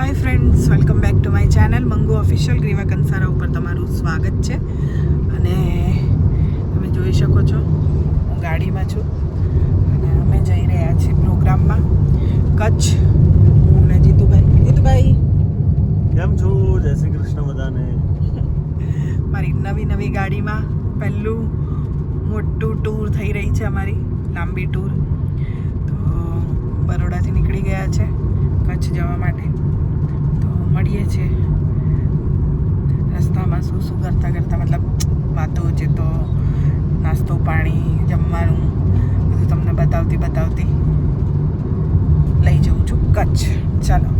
Hi friends welcome back to my channel Mangu official Griva Kansara ઉપર તમારું સ્વાગત છે. અને તમે જોઈ શકો છો હું ગાડીમાં છું. અને અમે જઈ રહ્યા છીએ પ્રોગ્રામમાં. કચ્છ હું ને જીતુભાઈ. જીતુભાઈ! કેમ છો? જય શ્રી કૃષ્ણ બધાને. મારી નવી નવી ગાડીમાં પહેલું મોટું ટૂર થઈ રહી છે અમારી લાંબી ટૂર તો બરોડાથી નીકળી ગયા છે કચ્છ જવા માટે. મળીએ છીએ. રસ્તામાં શું શું કરતાં કરતાં મતલબ વાતો છે તો નાસ્તો પાણી જમવાનું બધું તમને બતાવતી બતાવતી લઈ જઉં છું. કચ્છ. ચાલો.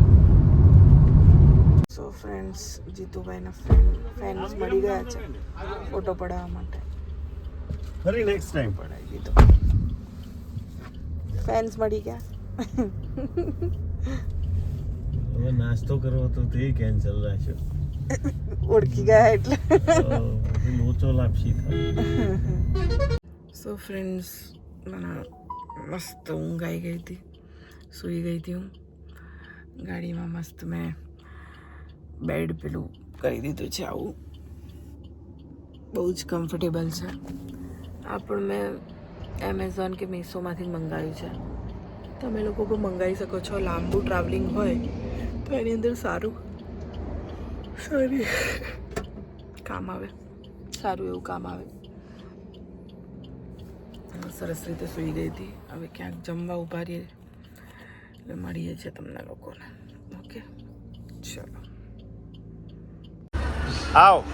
સો ફ્રેન્ડ્સ જીતુભાઈના ફ્રેન્ડ ફ્રેન્ડ્સ મળી ગયા છે ફોટો પડાવવા માટે. ફરી નેક્સ્ટ ટાઈમ પડાવી દીધો. ફેન્સ મળી ગયા. હવે નાસ્તો કરવો તો તે કેન્સલ રાખ્યો. ઓળખી ગયા એટલે. લોચો લાપસી થાય. સો ફ્રેન્ડ્સ મને મસ્ત ઊંઘ આવી ગઈ હતી. સૂઈ ગઈ હતી હું. ગાડીમાં મસ્ત મેં બેડ પેલું કરી દીધું છે આવું. બહુ જ કમ્ફર્ટેબલ છે. આ પણ મેં એમેઝોન કે મીશોમાંથી મંગાવ્યું છે. તમે લોકો પણ મંગાવી શકો છો. લાંબુ ટ્રાવેલિંગ હોય. એની અંદર સારું. સારી કામ આવે. સારું એવું કામ આવે. સરસ રીતે સૂઈ ગઈ હતી. હવે ક્યાંક જમવા ઊભા રહીએ. એટલે મળીએ છીએ તમને લોકોને. ઓકે ચલો. આવ.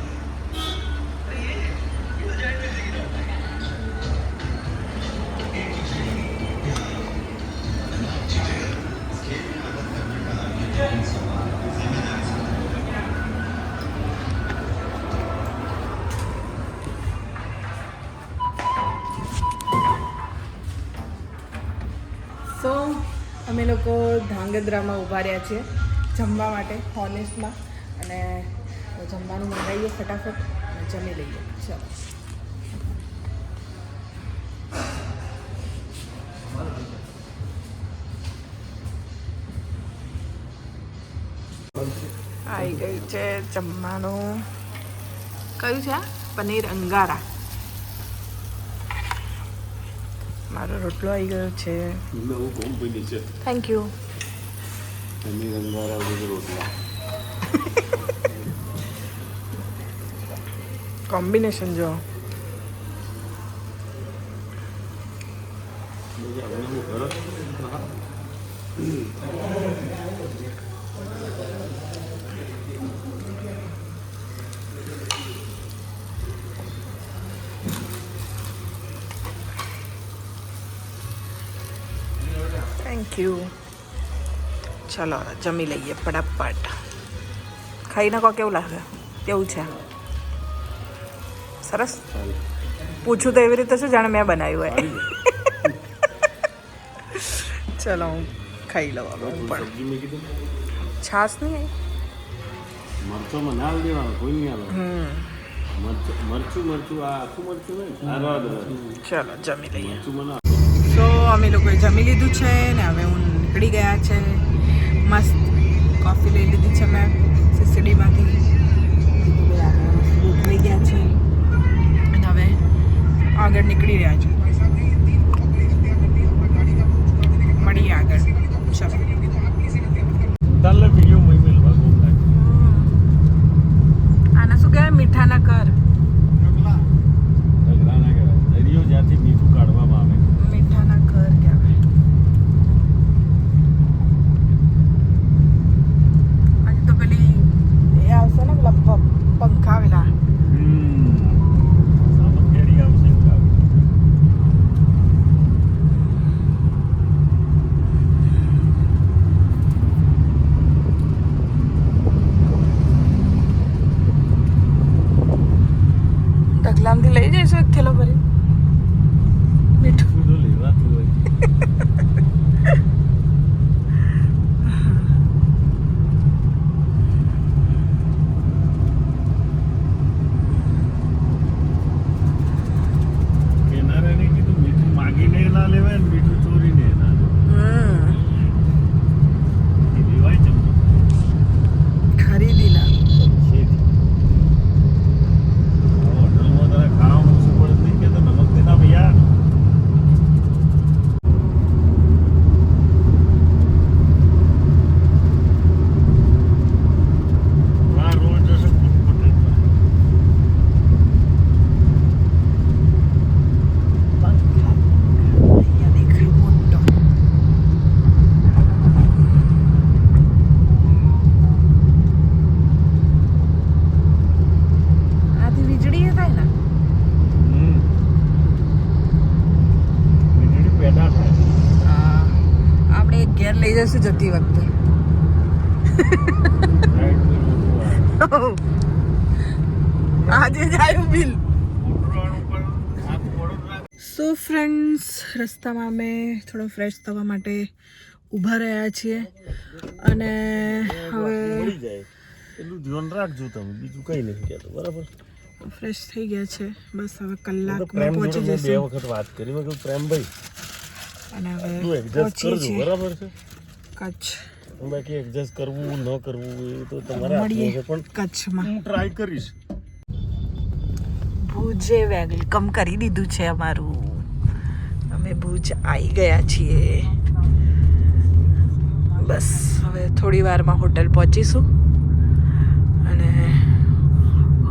ધાંગધ્રામાં ઊભા રહ્યા છીએ જમવા માટે હોનેસ્ટમાં અને જમવાનું મંગાવીએ ફટાફટ જમી લઈએ. ચલો. આવી ગયું છે જમવાનું. કયું છે આ? પનીર અંગારા. મારો રોટલો આવી ગયો છે. નવું કંપની છે થેન્ક યુ એની રંગારા બધું રોટલા કોમ્બિનેશન જો થેન્ક યુ ચલો જમી લઈએ ફટાફટ. ખાઈ નાખો કેવું લાગે? કેવું છે? સરસ? પૂછું તો એવી રીતે શું જાણે મેં બનાવ્યું હોય. ચલો હું ખાઈ લઉં હવે હું પણ. છાસ નહીં મરચો માં ના દેવાનો કોઈ નહીં આવે. ચલો જમી લઈએ. સો અમે લોકોએ જમી લીધું છે ને હવે હું નીકળી ગયા છે. મસ્ત કોફી લઈ લીધી છે મેં. સીસીડીમાંથી. થઈ ગયા છે. અને હવે આગળ નીકળી રહ્યા છે. મળીએ આગળ. ચલો. આના શું કહેવાય? મીઠાના કર ઝઘડા ના કરાય દરિયો જ્યાંથી મીઠું કાઢવામાં આવે મીઠાના કર કહેવાય આજે તો પેલી એ આવશે ને પેલા પ- પંખા આવેલા સામગ્રી આવશે એવું લાગે ઢગલામથી લઈ જઈશું એક થેલો ભરી જશું જતી વખતે આજે જાયું બિલ સો ફ્રેન્ડ્સ રસ્તામાં અમે થોડો ફ્રેશ થવા માટે ઊભા રહ્યા છીએ અને હવે એટલું ધ્યાન રાખજો તમે બીજું કઈ નથી કહેતો બરાબર? ફ્રેશ થઈ ગયા છે. બસ હવે કલાકમાં પહોંચી જશે બે વખત વાત કરી મેં કહ્યું પ્રેમભાઈ અને હવે પહોંચી છે બરાબર છે? કચ્છ. બાકી એડજસ્ટ કરવું ન કરવું એ તો તમારા હાથમાં છે પણ કચ્છમાં. હું ટ્રાય કરીશ. ભુજે વેલકમ કરી દીધું છે અમારું. અમે ભુજ આવી ગયા છીએ. બસ હવે થોડી વારમાં હોટલ પહોંચીશું. અને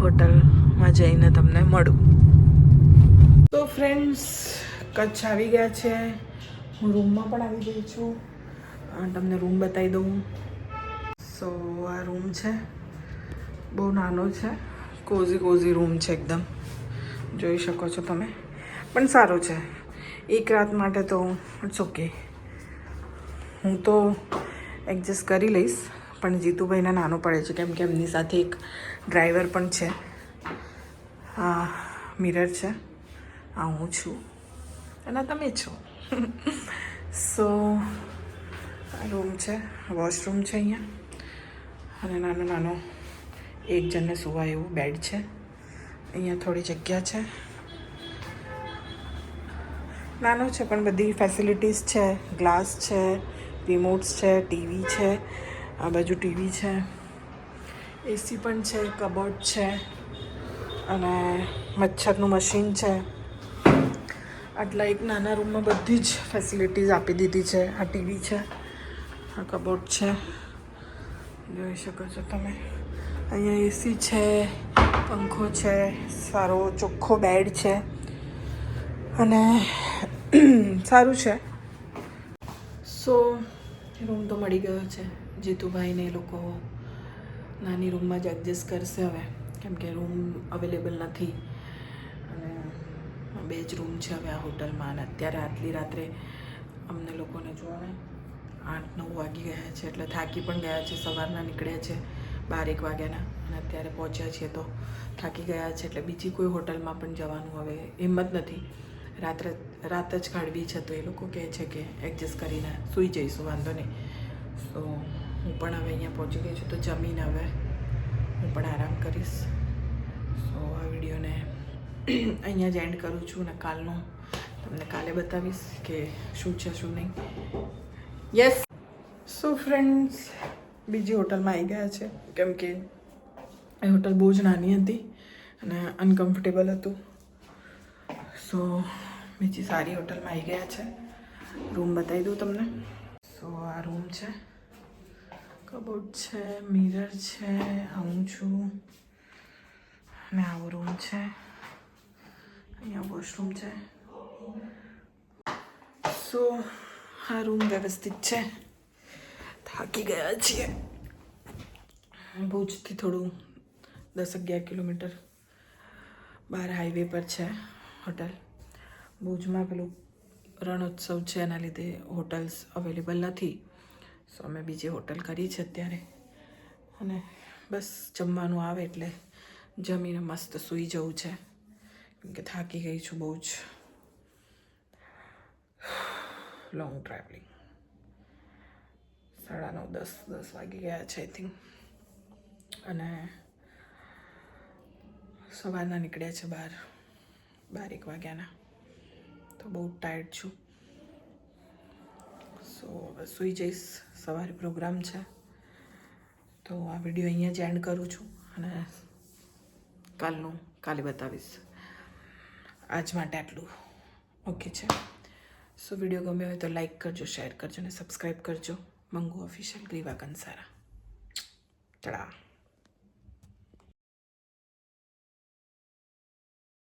હોટલમાં જઈને તમને મળું. તો ફ્રેન્ડ્સ કચ્છ આવી ગયા છે. હું રૂમમાં પણ આવી ગઈ છું. તમને રૂમ બતાવી દઉં સો આ રૂમ છે. બહુ નાનો છે. કોઝી કોઝી રૂમ છે એકદમ. જોઈ શકો છો તમે. પણ સારું છે. એક રાત માટે તો ઇટ્સ ઓકે હું તો એડજસ્ટ કરી લઈશ, પણ જીતુભાઈને નાનું પડે છે, કેમ કે એમની સાથે એક ડ્રાઈવર પણ છે. આ મિરર છે. આ હું છું. અને તમે છો. સો રૂમ છે, વોશરૂમ છે અહીંયા. અને નાનો નાનો એક જણને સુવા એવું બેડ છે. અહીંયા થોડી જગ્યા છે. નાનો છે, પણ બધી ફેસિલિટીઝ છે. ગ્લાસ છે રિમોટ્સ છે ટીવી છે, આ બાજુ ટીવી છે. એસી પણ છે કબોર્ડ છે, અને મચ્છરનું મશીન છે. આટલા એક નાના રૂમમાં બધી જ ફેસિલિટીઝ આપી દીધી છે. આ ટીવી છે. આ કબોર્ડ છે. જોઈ શકો છો તમે. અહીંયા એસી છે, પંખો છે, સારો ચોખ્ખો બેડ છે. અને સારું છે. સો રૂમ તો મળી ગયો છે. જીતુભાઈને એ લોકો નાની રૂમમાં જ એડજસ્ટ કરશે હવે. કેમ કે રૂમ અવેલેબલ નથી. અને બે જ રૂમ છે હવે આ હોટલમાં અને અત્યારે આટલી રાત્રે અમને લોકોને જોવા આઠ નવ વાગી ગયા છે, એટલે થાકી પણ ગયા છે, સવારના નીકળ્યા છે બાર એક વાગ્યાના અને અત્યારે પહોંચ્યા છીએ તો થાકી ગયા છે, એટલે બીજી કોઈ હોટલમાં પણ જવાનું હવે હિંમત નથી. રાત્રે, રાત જ કાઢવી છે તો એ લોકો કહે છે કે એડજસ્ટ કરીને સૂઈ જઈશું, વાંધો નહીં. તો હું પણ હવે અહીંયા પહોંચી ગઈ છું તો જમીને હવે હું પણ આરામ કરીશ. સો આ વિડીયોને અહીંયા જ એન્ડ કરું છું અને કાલનું તમને કાલે બતાવીશ કે શું છે, શું નહીં. યસ સો ફ્રેન્ડ્સ બીજી હોટલમાં આવી ગયા છે. કેમ કે એ હોટલ બહુ જ નાની હતી અને અનકમ્ફર્ટેબલ હતું. સો બીજી સારી હોટલમાં આવી ગયા છે. રૂમ બતાવી દઉં તમને. સો આ રૂમ છે. કબોર્ડ છે મિરર છે હું છું. અને આવો રૂમ છે. અહીંયા વોશરૂમ છે. સો આ રૂમ વ્યવસ્થિત છે થાકી ગયા છીએ ભુજથી થોડું દસ અગિયાર કિલોમીટર બહાર હાઈવે પર છે હોટલ ભુજમાં પેલું રણોત્સવ છે એના લીધે હોટલ્સ અવેલેબલ નથી સો અમે બીજી હોટલ કરી છે અત્યારે અને બસ જમવાનું આવે એટલે જમીને મસ્ત સૂઈ જવું છે કેમ કે થાકી ગઈ છું બહુ જ લોંગ ટ્રાવેલિંગ સાડા નવ, દસ દસ વાગી ગયા છે આઈ થિંક અને સવારના નીકળ્યા છે બહાર બાર એક વાગ્યાના. તો બહુ ટાયર્ડ છું. સો હવે સૂઈ જઈશ. સવારે પ્રોગ્રામ છે. તો આ વીડિયો અહીંયા જ એન્ડ કરું છું અને કાલનું, કાલે બતાવીશ. આજ માટે આટલું. ઓકે છે. સો વીડિયો ગમ્યો હોય તો લાઇક કરજો શેર કરજો અને સબસ્ક્રાઈબ કરજો. મંગુ ઓફિશિયલ ગ્રીવા કંસારા. ચડા.